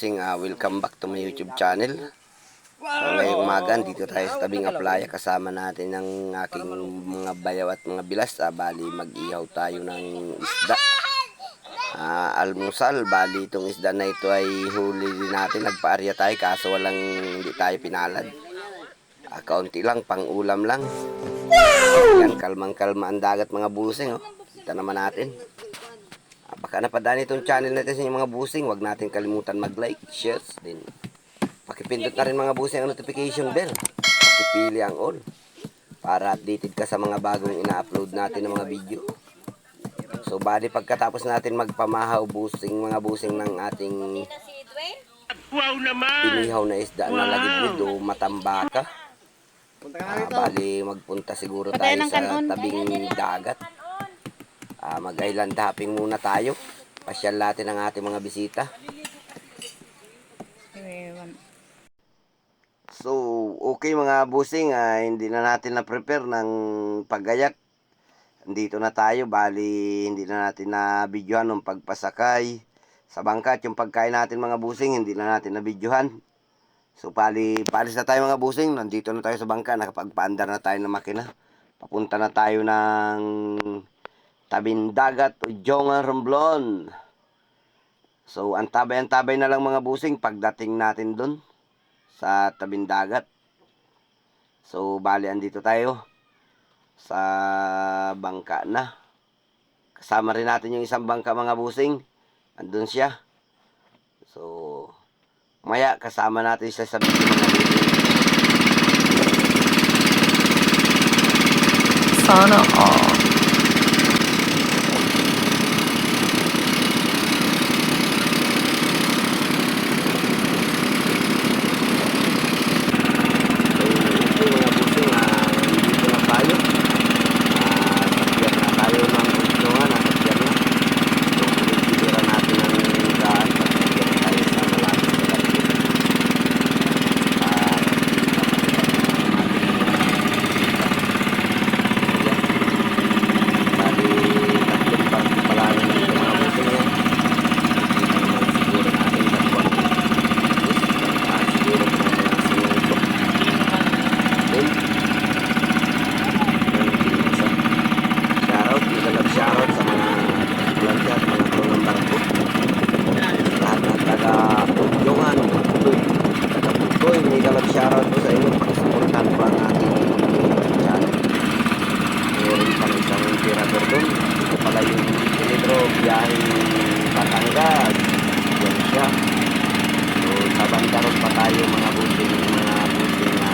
busing, ah, welcome back to my YouTube channel. So, ngayong umaga, dito tayo sa tabing aplaya. Kasama natin ang aking mga bayaw at mga bilas. Ah, bali, mag-ihaw tayo ng isda. Ah, almusal, bali itong isda na ito ay huli din natin. Nagpaarya tayo kaso walang hindi tayo pinalad. Ah, kaunti lang, pang ulam lang. Yan, kalmang-kalma ang dagat mga busing. Oh. Kita naman natin. Baka napadaan itong channel natin sa inyong mga busing. Huwag natin kalimutan mag-like, share, din. Pakipindot na rin mga busing ang notification bell. Pakipili ang all. Para updated ka sa mga bagong ina-upload natin ng mga video. So, bali pagkatapos natin magpamahaw busing, mga busing ng ating Wow naman! inihaw na isda na lagibid o matambaka. Ah, bali magpunta siguro tayo sa tabing dagat. Ah, mag-island hopping muna tayo. Pasyal natin ang ating mga bisita. So, okay mga busing, ah, hindi na natin na-prepare ng paggayak. Dito na tayo, bali hindi na natin na videohan ng pagpasakay sa bangka at yung pagkain natin mga busing, hindi na natin na videohan. So, pali, palis na tayo mga busing, nandito na tayo sa bangka, nakapagpaandar na tayo ng makina. Papunta na tayo ng Tabindagat o Jonga Romblon. So, antabay-antabay na lang mga busing pagdating natin dun sa Tabindagat. So, bali andito tayo sa bangka na. Kasama rin natin yung isang bangka mga busing. Andun siya. So, maya kasama natin siya sa. Sana all. So, okay mga busing, ah, dito na tayo. Ah, sakyan na tayo ng udyongan, nasakyan na. So, pinitira natin ang daan, pasakyan tayo sa malapit sa labit. Ah, Bali, tatlong party pala rin ito mga busing yan. Siguro natin dalawang Ah, siguro mga mga sinuto. Boom. Shoutout, isa lang shoutout sa mga vlogger at mga crew ng barko. Lahat ng taga Udyongan, Putoy, taga Putoy, may kalag shoutout po sa inyo. Pakisuportahan po ang ating channel. Meron pang isang emperador doon. Ito pala yung Pedro biyaheng Batangas. Yan siya. So, sa bandarot pa tayo mga busing, mga busing na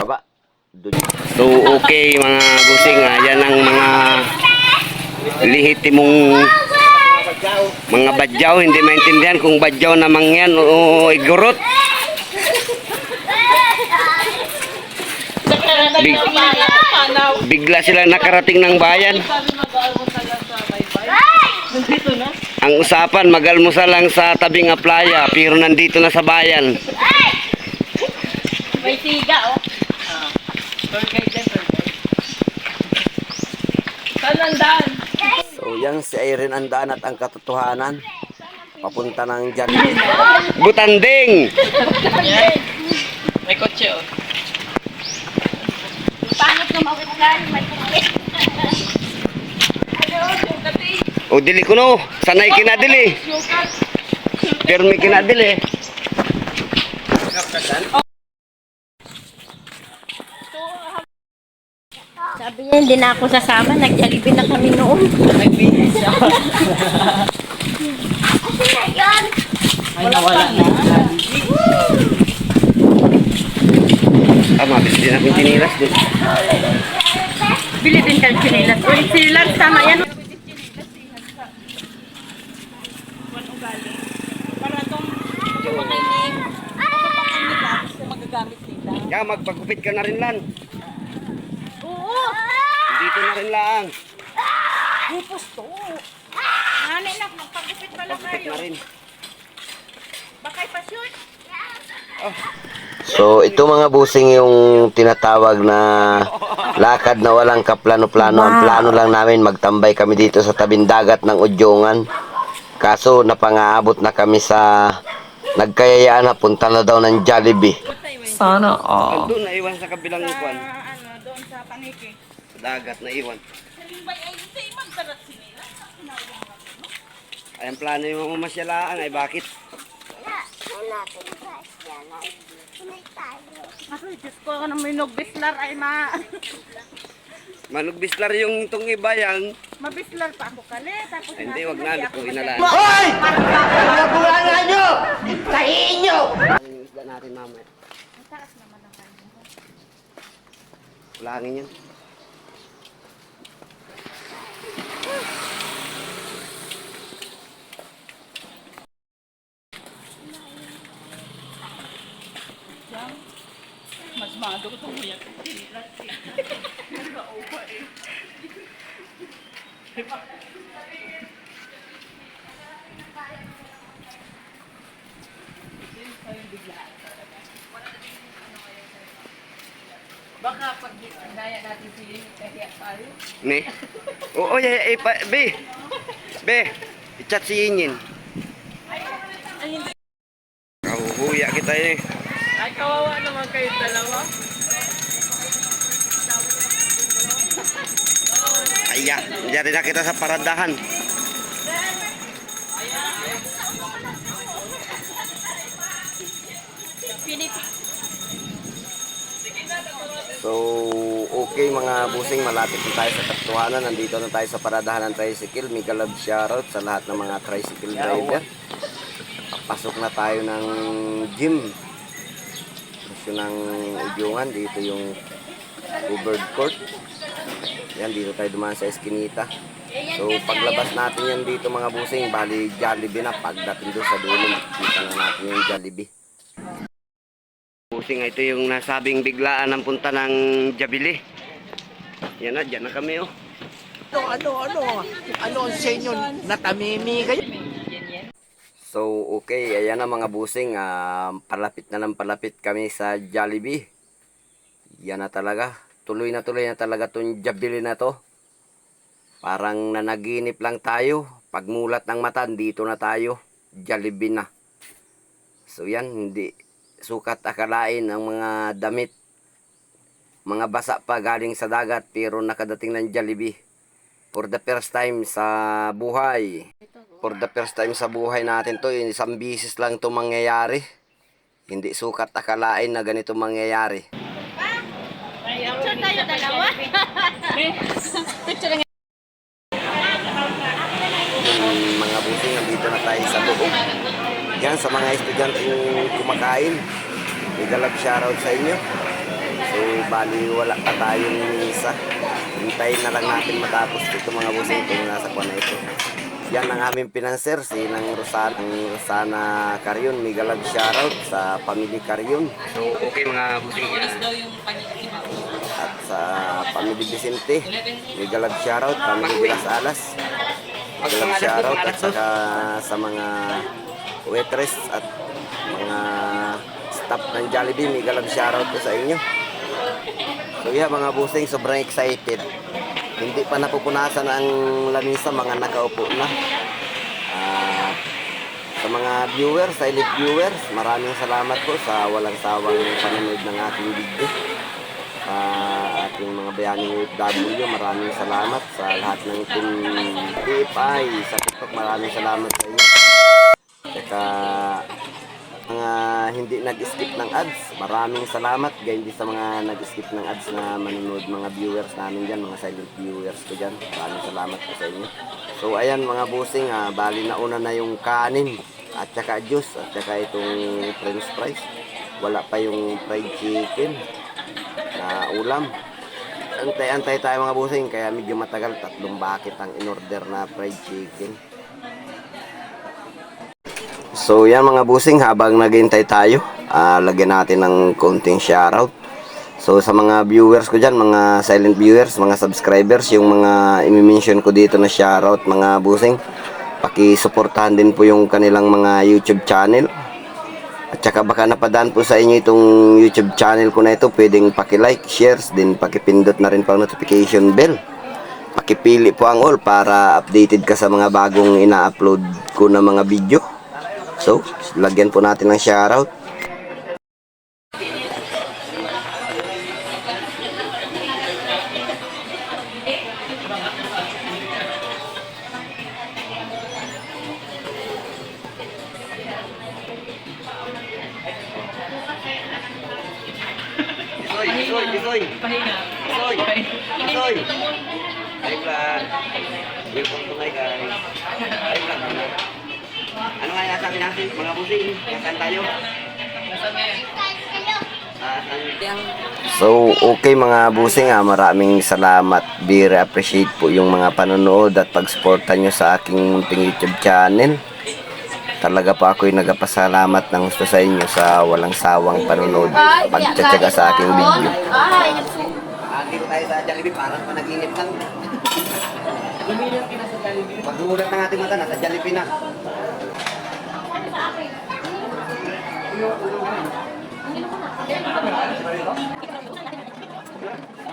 baba. Dun. So, okay mga busing, ah, yan ang mga lihitimong mga badyaw. Hindi maintindihan kung badyaw namang yan o igurot. Big, bigla sila nakarating ng bayan. Ang usapan, magalmusal lang sa tabing nga playa, pero nandito na sa bayan. May tiga, oh. Tour guide yan, tour guide. Talandaan. So yan si Irene Andaan at ang katotohanan. Papunta ng Jollibee. Butanding! Yan. May kotse, oh. Pangit na mawitlan. May kulit. O dili ko no, sanay kinadili. Pero may kinadili. Sabi niya, hindi na ako sasama. Nag-Jollibee na kami noon. Nag-finish siya. Ay, nawala na. Ah, mabis din akong tinilas din. Bili din kayo sinilas. Uy, sinilas, tama yan. Kaya magpagupit ka na rin lan. Oo. Dito na rin lang. Hupos to. Nanay na, magpagupit pala Pagupit kayo. na rin. Baka ipashoot. So, ito mga busing yung tinatawag na lakad na walang kaplano-plano. Ang plano lang namin, magtambay kami dito sa tabing dagat ng Udyongan. Kaso napangaabot na kami sa nagkayayaan na punta na daw ng Jollibee. Sana all. Doon naiwan sa kabilang kwan. ano, doon sa paniki. Sa dagat naiwan. Ay, ang plano yung mga masyalaan ay bakit? Ako, Diyos ko, ano may nogbislar ay ma... Manugbislar yung itong iba yan. Mabislar pa ako kali. Tapos Ay, hindi, wag na. ako na kasi- lang. Hoy! Pinabulangan nyo! Tahiin nyo! Yung isda natin mamaya. Mataas naman ang kanya. Ulangin yan. Mas mado ko itong uyak. Ne? Oo, yeah, eh, pa, be. Be, i-chat si Yinyin. Kahuhuya kita eh. Ay, kawawa naman kayo dalawa. Aya, diyan na kita sa paradahan. So, okay mga busing, malapit na tayo sa katuhanan. Nandito na tayo sa paradahan ng tricycle. Mega love shoutout sa lahat ng mga tricycle driver. Papasok na tayo ng gym. Gusto ng udyungan. Dito yung covered court. Yan, dito tayo dumaan sa eskinita. So, paglabas natin yan dito mga busing, bali Jollibee na. Pagdating doon sa dulo, makikita na natin yung Jollibee. Busing, ito yung nasabing biglaan ng punta ng Jabili. Yan na, dyan na kami oh. Ano, ano, ano? Ano ang sa inyo? Natamimi kayo? So, okay, ayan na mga busing. ah, palapit na ng palapit kami sa Jollibee. Yan na talaga. Tuloy na tuloy na talaga tong Jollibee na to. Parang nanaginip lang tayo. Pagmulat ng mata, dito na tayo. Jollibee na. So yan, hindi sukat akalain ang mga damit. Mga basa pa galing sa dagat pero nakadating ng Jollibee. For the first time sa buhay. For the first time sa buhay natin to, isang bisis lang to mangyayari. Hindi sukat akalain na ganito mangyayari. Picture tayo dalawa. Picture mga busing, nandito na tayo sa loob. Yan, sa mga estudyante yung kumakain. Mega love shoutout sa inyo. So, bali wala pa tayong misa. Hintayin na lang natin matapos ito mga busing kung nasa kwa na ito. Yan ang aming pinanser, si Nang Rosana, ang Rosana Carion. Mega love shoutout sa pamilya Carion. So, okay mga busing. At sa pamilya Vicente, mega love shoutout, pamilya Vilas Alas. Love shoutout at saka sa mga waitress at mga staff ng Jollibee, mega love shoutout ko sa inyo. So yeah, mga busing, sobrang excited. Hindi pa napupunasan ang lamisa, mga nakaupo na. Ah, sa mga viewers, silent viewers, maraming salamat po sa walang sawang panonood ng aking video. Sa ating mga bayaning OFW, maraming salamat sa lahat ng team TFI sa TikTok, maraming salamat sa inyo. Saka mga hindi nag-skip ng ads, maraming salamat. Ganyan din sa mga nag-skip ng ads na manonood mga viewers namin dyan, mga silent viewers ko dyan. Maraming salamat po sa inyo. So ayan mga busing, ah, bali na una na yung kanin at saka juice at saka itong french fries. Wala pa yung fried chicken na ulam. Antay-antay tayo mga busing, kaya medyo matagal. Tatlong bakit ang in-order na fried chicken. So yan mga busing, habang naghintay tayo, ah, lagyan natin ng konting shoutout. So sa mga viewers ko dyan, mga silent viewers, mga subscribers, yung mga imi-mention ko dito na shoutout mga busing, paki-suportahan din po yung kanilang mga YouTube channel. At saka baka napadaan po sa inyo itong YouTube channel ko na ito, pwedeng paki-like, shares, din paki-pindot na rin ang notification bell. Pakipili po ang all para updated ka sa mga bagong ina-upload ko na mga video. So, lagyan po natin ng shoutout. Bisoy, Bisoy. Pahinga. Bisoy. Bisoy. Hi vlog. Welcome to guys. Hi vlog. Ano nga nasa akin natin, mga busing? Nasaan tayo? Ah? So, okay mga busing ha, maraming salamat. Very appreciate po yung mga panonood at pag-suporta nyo sa aking munting YouTube channel. Talaga po ako'y nagpasalamat ng gusto sa inyo sa walang sawang panonood pagtsatsaga sa aking video. Ay, Andito tayo sa Jollibee, parang panaginip lang. Pagdulat ng ating mata, nasa Jollibee na. Thank you.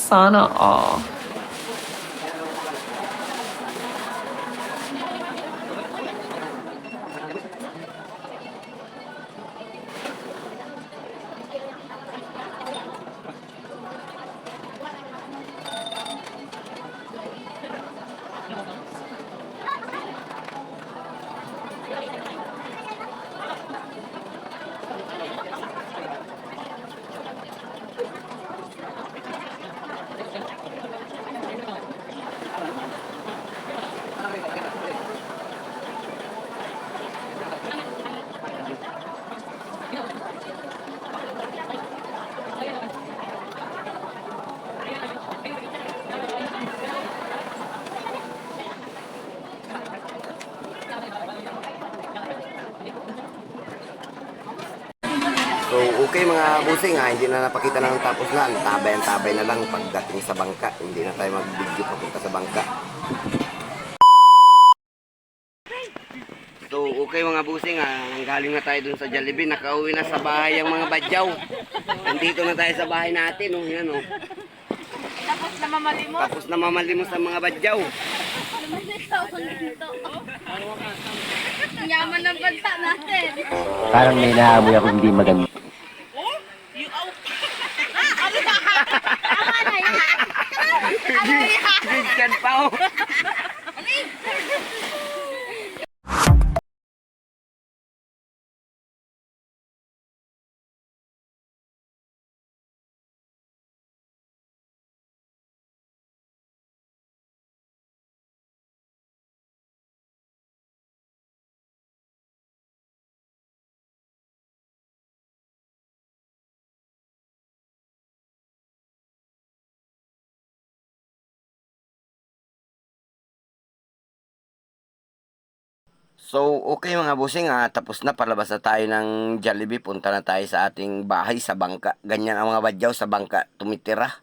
Sana all. So, okay mga busing ha, hindi na napakita ng tapos na. Tabay-tabay na lang pagdating sa bangka. Hindi na tayo mag-video papunta sa bangka. So, okay mga busing ha, galing na tayo dun sa Jollibee. Nakauwi na sa bahay ang mga badyaw. Nandito na tayo sa bahay natin, oh, yan oh. Tapos na mamalimos. Tapos na mamalimos ang mga badyaw. Ang yaman ng bansa natin. Parang may naamoy ako hindi maganda. อะไรอะ กินกันเป้า So, okay mga busing ha, tapos na palabas na tayo ng Jollibee, punta na tayo sa ating bahay sa bangka. Ganyan ang mga badyaw sa bangka tumitira.